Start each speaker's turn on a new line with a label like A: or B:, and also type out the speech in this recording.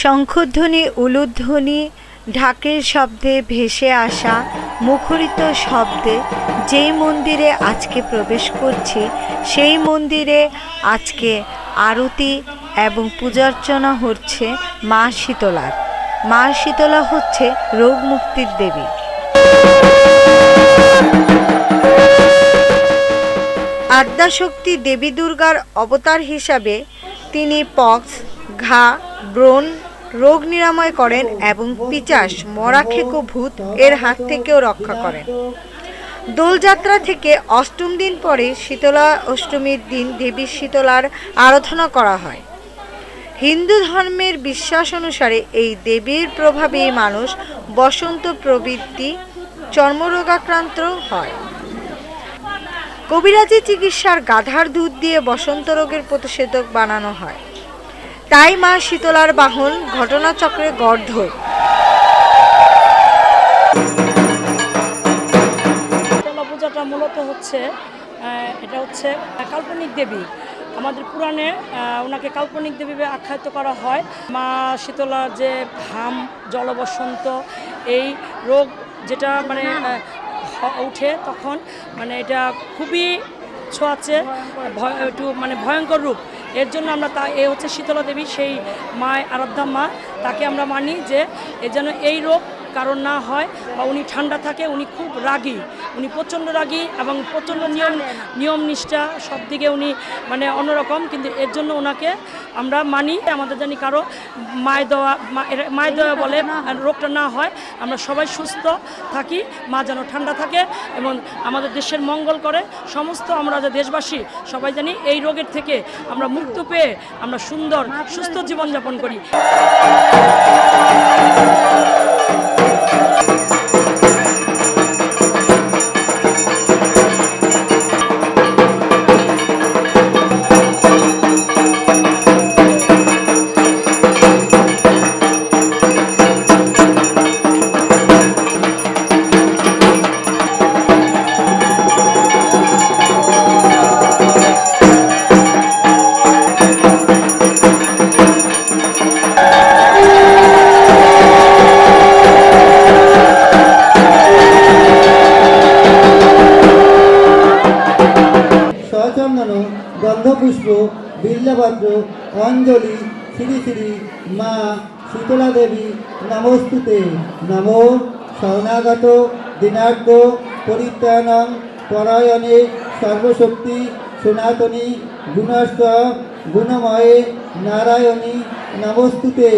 A: শঙ্খধ্বনি, উলুধ্বনি, ঢাকের শব্দে ভেসে আসা মুখরিত শব্দে যেই মন্দিরে আজকে প্রবেশ করছি, সেই মন্দিরে আজকে আরতি এবং পূজার্চনা হচ্ছে মা শীতলার। মা শীতলা হচ্ছে রোগ মুক্তির দেবী। আদ্যাশক্তি দেবী দুর্গার অবতার হিসাবে তিনি পক্স ঘা, ব্রণ, রোগ নিরাময় করেন এবং পিচাস, মরাখেকো ভূত এর হাত থেকেও রক্ষা করেন। দোলযাত্রা থেকে অষ্টম দিন পরে শীতলা অষ্টমীর দিন দেবী শীতলার আরাধনা করা হয়। হিন্দু ধর্মের বিশ্বাস অনুসারে এই দেবীর প্রভাবেই মানুষ বসন্ত প্রবৃত্তি চর্মরোগাক্রান্ত হয়। কবিরাজি চিকিৎসার গাধার দুধ দিয়ে বসন্ত রোগের প্রতিষেধক বানানো হয়। তাই মা শীতলার বাহন ঘটনাচক্রে গর্ধ
B: পূজাটা মূলত হচ্ছে এটা হচ্ছে কাল্পনিক দেবী। আমাদের পুরাণে ওনাকে কাল্পনিক দেবী আখ্যায়িত করা হয়। মা শীতলা যে ঘাম, জলবসন্ত, এই রোগ যেটা মানে উঠে তখন মানে এটা খুবই ছোঁয়াচে একটু মানে ভয়ঙ্কর রূপ। এর জন্য আমরা তা, এ হচ্ছে শীতলা দেবী, সেই মায় আরাধ্যা মা, তাকে আমরা মানি যে এ যেন এই রোগ কারণ না হয় বা উনি ঠান্ডা থাকে উনি খুব রাগী। উনি প্রচণ্ড রাগী এবং প্রচণ্ড নিয়ম নিয়ম নিষ্ঠা সব দিকে উনি মানে অন্যরকম কিন্তু এর জন্য ওনাকে আমরা মানি আমাদের জানি কারও মায় দেওয়া মায় দেওয়া বলে রোগটা না হয় আমরা সবাই সুস্থ থাকি মা যেন ঠান্ডা থাকে এবং আমাদের দেশের মঙ্গল করে। সমস্ত আমরা যে দেশবাসী সবাই জানি এই রোগের থেকে আমরা মুক্ত পেয়ে আমরা সুন্দর সুস্থ জীবনযাপন করি।
C: গন্ধপুষ্প বিল্লপত্র অঞ্জলি, শ্রী শ্রী মা শীতলা দেবী নমস্তুতে। নমো শরণাগত দিনার্ঘ পরিত্রাণং পরায়ণে সর্বশক্তি সনাতনী গুণস্থ গুণময়ে নারায়ণী নমস্তুতে।